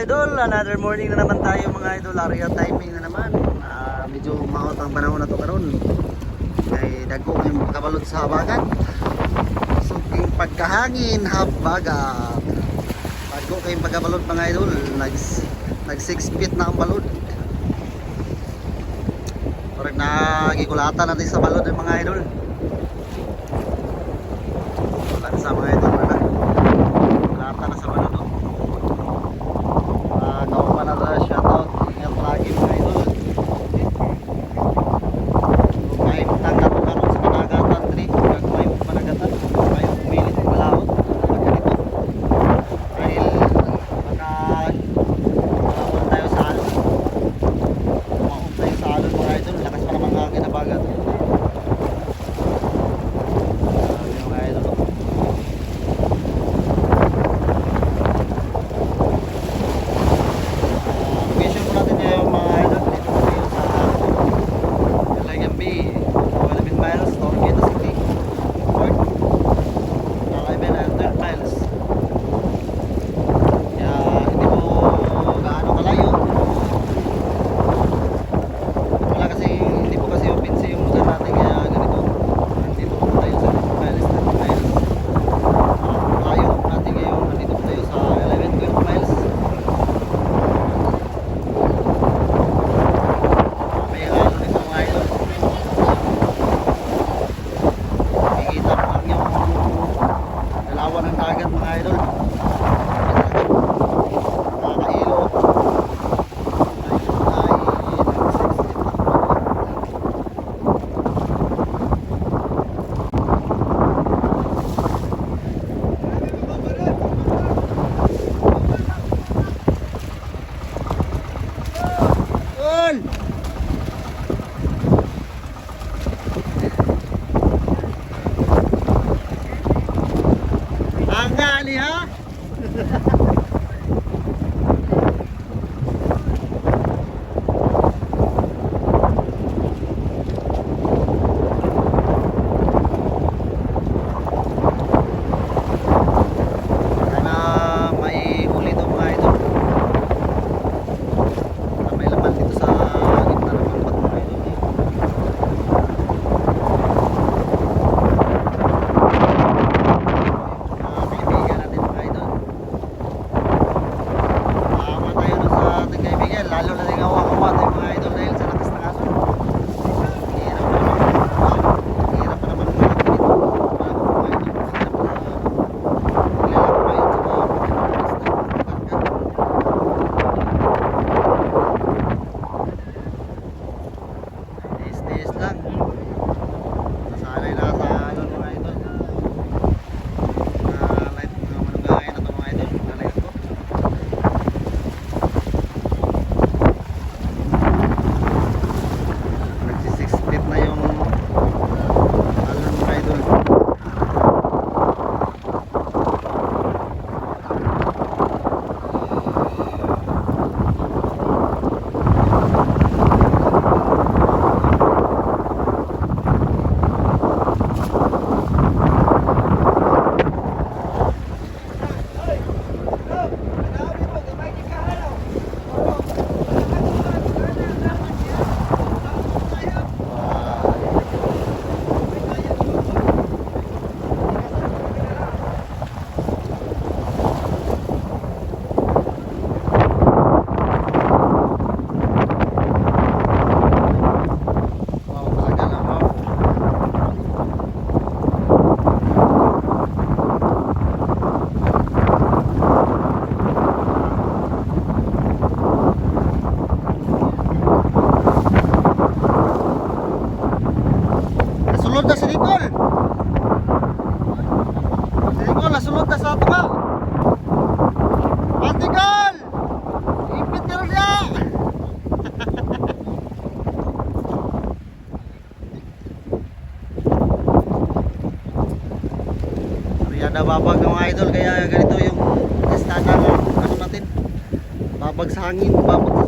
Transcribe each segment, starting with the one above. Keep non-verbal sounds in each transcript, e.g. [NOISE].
idol, another morning na naman tayo mga idol, area timing na naman. Uh, medyo maot ang panahon na to karon. Ay dagko kayo makabalot sa bagat suking so, pagkahangin half bagat dagko kayo pagkabalot mga idol. Nag, nag 6 feet na ang balot. Parang nagikulatan natin sa balot eh, mga idol. Wala sa mga idol. nababag ng mga idol kaya ganito yung estana ano natin? Babag sa hangin babag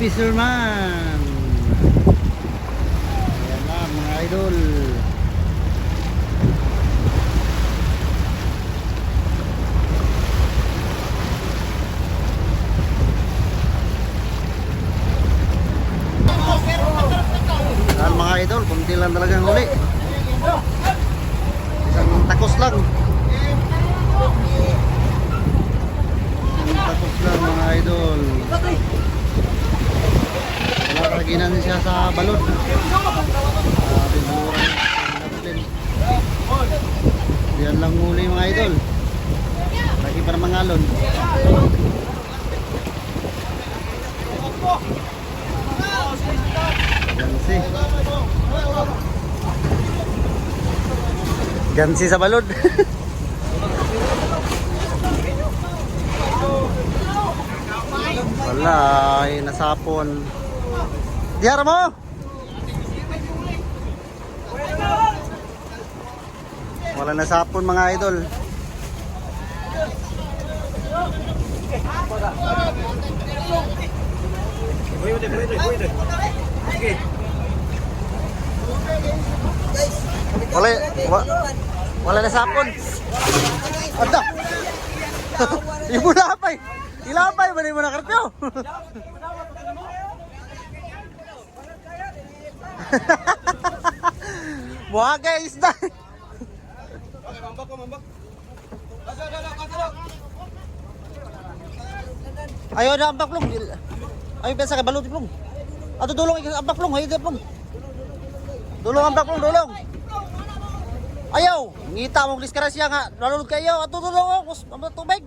Fisherman! Ayan na mga idol. Ayan mga idol, kunti lang talagang huli. Isang takos lang. Isang takos lang mga idol. Wala kalaginan siya sa balon. Natin. Yan lang muli mga idol. Lagi para mangalon. Gansi. Gansi sa balon. [LAUGHS] Wala, ay nasapon. Diyara mo! Wala nasapon mga idol. Wala, wa, wala nasapon. Ada. Ibu [LAUGHS] lapay. Ilapay ba ni mo na karpyo? [LAUGHS] Buwaga isda. Okay, mambak mambak. Ayo na ang. Ayo pesa kay balut plong. Ato dulong ambak paklong, hayo plong. Dulong ang paklong, dulong. Ayaw, ngita mong diskrasya nga. Lalulog kayo, ato dulong oh, ako, tubig.